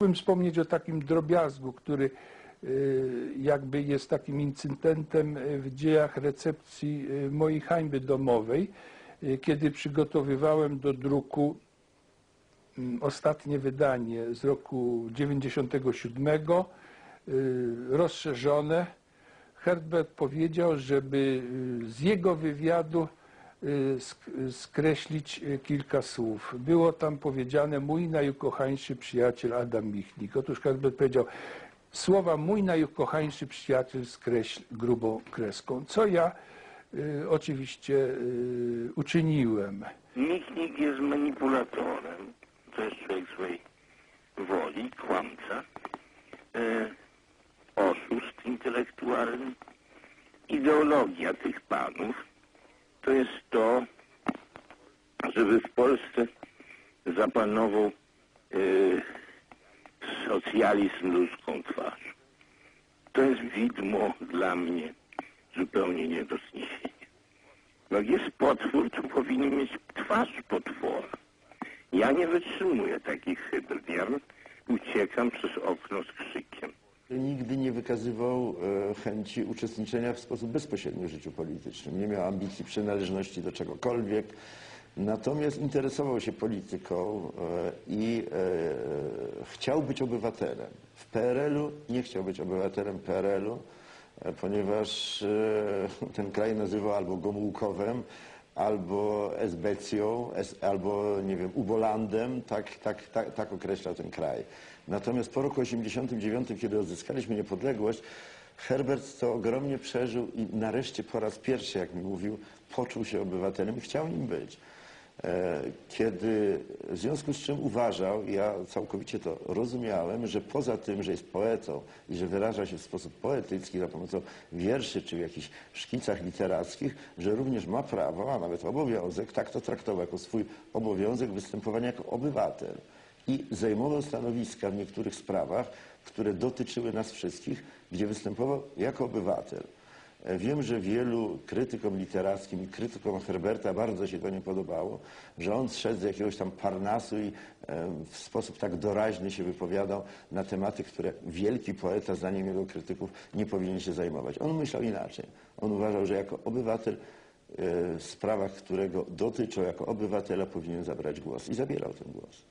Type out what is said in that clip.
Chciałbym wspomnieć o takim drobiazgu, który y, jakby jest takim incydentem y, w dziejach recepcji y, mojej hańby domowej, kiedy przygotowywałem do druku mm, ostatnie wydanie z roku 97, y, rozszerzone. Herbert powiedział, żeby z jego wywiadu skreślić y, kilka słów. Było tam powiedziane mój najukochańszy przyjaciel Adam Michnik. Otóż Herbert powiedział słowa mój najukochańszy przyjaciel skreśl grubą kreską, co ja y, oczywiście y, uczyniłem. Michnik jest manipulatorem, to jest człowiek swojej woli, kłamca, e, oszust intelektualny. Ideologia tych panów to jest to, żeby w Polsce zapanował e, socjalizm ludzką twarzą. To jest widmo dla mnie zupełnie nie do zniesienia. Jak jest potwór, to powinien mieć twarz potwora. Ja nie wytrzymuję takich hybryd. Ja uciekam przez okno z krzykiem. Nigdy nie wykazywał e, chęci uczestniczenia w sposób bezpośredni w życiu politycznym. Nie miał ambicji przynależności do czegokolwiek. Natomiast interesował się polityką e, i e, chciał być obywatelem. W PRL-u nie chciał być obywatelem PRL-u, ponieważ ten kraj nazywał albo Gomułkowem, albo Esbecją, es, albo nie wiem, Ubolandem, tak, tak, tak, tak określał ten kraj. Natomiast po roku 1989, kiedy odzyskaliśmy niepodległość, Herbert to ogromnie przeżył i nareszcie po raz pierwszy, jak mi mówił, poczuł się obywatelem i chciał nim być. E, Kiedy, w związku z czym uważał, ja całkowicie to rozumiałem, że poza tym, że jest poetą i że wyraża się w sposób poetycki za pomocą wierszy czy w jakichś szkicach literackich, że również ma prawo, a nawet obowiązek, tak to traktował jako swój obowiązek występowania jako obywatel. I zajmował stanowiska w niektórych sprawach, które dotyczyły nas wszystkich, gdzie występował jako obywatel. Wiem, że wielu krytykom literackim krytykom Herberta bardzo się to nie podobało, że on zszedł z jakiegoś tam parnasu i e, w sposób tak doraźny się wypowiadał na tematy, które wielki poeta, zdaniem jego krytyków, nie powinien się zajmować. On myślał inaczej. On uważał, że jako obywatel e, w sprawach, które go dotyczą, jako obywatela powinien zabrać głos i zabierał ten głos.